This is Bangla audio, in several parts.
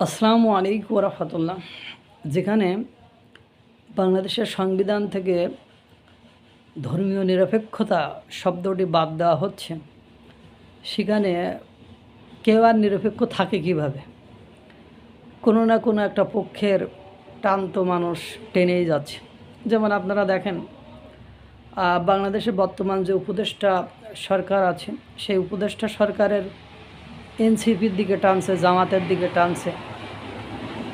আসসালামু আলাইকুম রহমতুল্লাহ যেখানে বাংলাদেশের সংবিধান থেকে ধর্মীয় নিরপেক্ষতা শব্দটি বাদ দেওয়া হচ্ছে সেখানে কেউ আর নিরপেক্ষ থাকে কীভাবে? কোনো না কোনো একটা পক্ষের টান্ত মানুষ টেনেই যাচ্ছে। যেমন আপনারা দেখেন আহ, বাংলাদেশে বর্তমান যে উপদেষ্টা সরকার আছে সেই উপদেষ্টা সরকারের এনসিপির দিকে টানছে, জামাতের দিকে টানছে।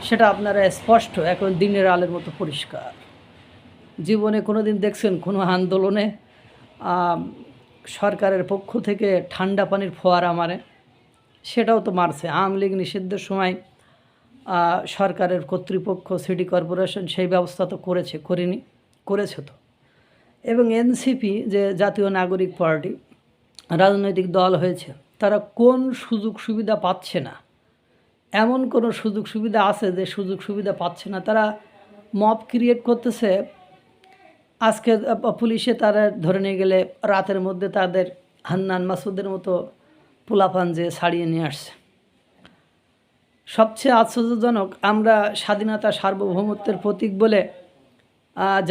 সেটা আপনারা স্পষ্ট, এখন দিনের আলের মতো পরিষ্কার। জীবনে কোনো দিন দেখছেন কোনো আন্দোলনে সরকারের পক্ষ থেকে ঠান্ডা পানির ফোয়ারা মারে? সেটাও তো মারছে। আওয়ামী লীগ নিষিদ্ধের সময় সরকারের কর্তৃপক্ষ, সিটি কর্পোরেশন সেই ব্যবস্থা তো করেছে, করেনি, করেছে তো। এবং এনসিপি, যে জাতীয় নাগরিক পার্টি, রাজনৈতিক দল হয়েছে তারা কোন সুযোগ সুবিধা পাচ্ছে না। এমন কোনো সুযোগ সুবিধা আছে যে সুযোগ সুবিধা পাচ্ছে না। তারা মব ক্রিয়েট করতেছে। আজকে পুলিশে তারা ধরে নিয়ে গেলে রাতের মধ্যে তাদের হান্নান মাসুদের মতো পোলাপান যে ছাড়িয়ে নিয়ে আসছে। সবচেয়ে আশ্চর্যজনক, আমরা স্বাধীনতা সার্বভৌমত্বের প্রতীক বলে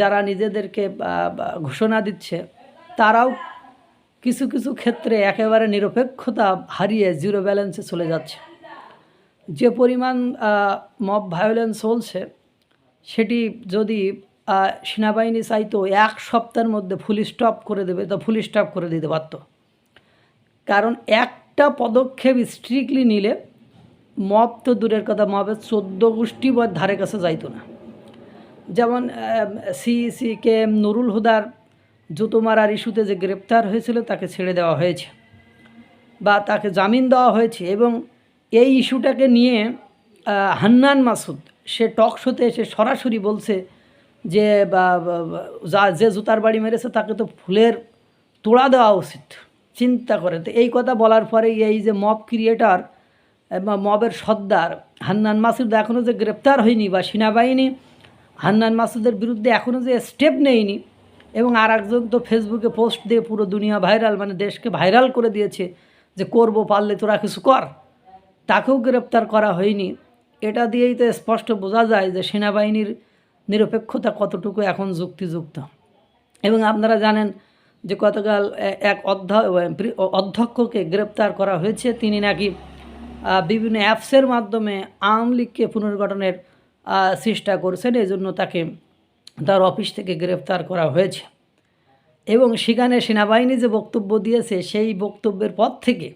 যারা নিজেদেরকে ঘোষণা দিচ্ছে, তারাও কিছু কিছু ক্ষেত্রে একেবারে নিরপেক্ষতা হারিয়ে জিরো ব্যালেন্সে চলে যাচ্ছে। যে পরিমাণ মব ভায়োলেন্স চলছে, সেটি যদি সেনাবাহিনী চাইতো এক সপ্তাহের মধ্যে ফুল স্টপ করে দেবে, তো ফুল স্টপ করে দিতে পারত। কারণ একটা পদক্ষেপ স্ট্রিক্টলি নিলে মব তো দূরের কথা মবের চোদ্দ গোষ্ঠী বা ধারে কাছে যাইতো না। যেমন সি সি কে নুরুল হুদার জুতো মারার ইস্যুতে যে গ্রেপ্তার হয়েছিল তাকে ছেড়ে দেওয়া হয়েছে বা তাকে জামিন দেওয়া হয়েছে এবং এই ইস্যুটাকে নিয়ে হান্নান মাসুদ, সে টক শোতে এসে সরাসরি বলছে যে যা, যে জুতার বাড়ি মেরেছে তাকে তো ফুলের তোড়া দেওয়া উচিত। চিন্তা করে। তো এই কথা বলার পরে এই যে মব ক্রিয়েটার মবের সর্দার হান্নান মাসুদ এখনও যে গ্রেপ্তার হয়নি বা সেনাবাহিনী, হান্নান মাসুদের বিরুদ্ধে এখনও যে স্টেপ নেয়নি এবং আর একজন তো ফেসবুকে পোস্ট দিয়ে পুরো দুনিয়া ভাইরাল মানে দেশকে ভাইরাল করে দিয়েছে যে করব, পারলে তোরা কিছু কর। তাকেও গ্রেপ্তার করা হয়নি। এটা দিয়েই তো স্পষ্ট বোঝা যায় যে সেনাবাহিনীর নিরপেক্ষতা কতটুকু এখন যুক্তিযুক্ত। এবং আপনারা জানেন যে গতকাল এক অধ্য- অধ্যক্ষকে গ্রেপ্তার করা হয়েছে। তিনি নাকি বিভিন্ন অ্যাপসের মাধ্যমে আওয়ামী লীগকে পুনর্গঠনের চেষ্টা করছেন। এই জন্য তাকে তার অফিস থেকে গ্রেফতার করা হয়েছে। এবং সেখানে সেনাবাহিনী যে বক্তব্য দিয়েছে, সেই বক্তব্যের পর থেকে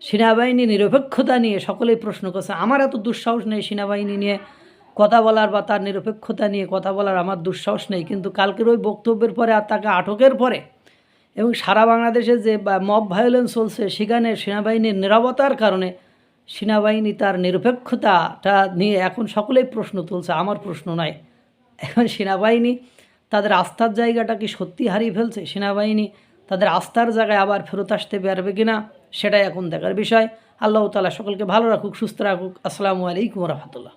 সেনাবাহিনী নিরপেক্ষতা নিয়ে সকলেই প্রশ্ন করছে। আমার এত দুঃসাহস নেই সেনাবাহিনী নিয়ে কথা বলার বা তার নিরপেক্ষতা নিয়ে কথা বলার আমার দুঃসাহস নেই। কিন্তু কালকের ওই বক্তব্যের পরে আর তাকে আটকের পরে এবং সারা বাংলাদেশে যে মব ভায়োলেন্স চলছে, সেখানে সেনাবাহিনীর নিরবতার কারণে সেনাবাহিনী তার নিরপেক্ষতাটা নিয়ে এখন সকলেই প্রশ্ন তুলছে। আমার প্রশ্ন নয়। এখন সেনাবাহিনী তাদের আস্থার জায়গাটা কি সত্যি হারিয়ে ফেলছে? সেনাবাহিনী তাদের আস্থার জায়গায় আবার ফেরত আসতে পারবে কি না সেটাই এখন দেখার বিষয়। আল্লাহ তালা সকলকে ভালো রাখুক, সুস্থ রাখুক। আসসালামু আলাইকুম রহমতুল্লাহ।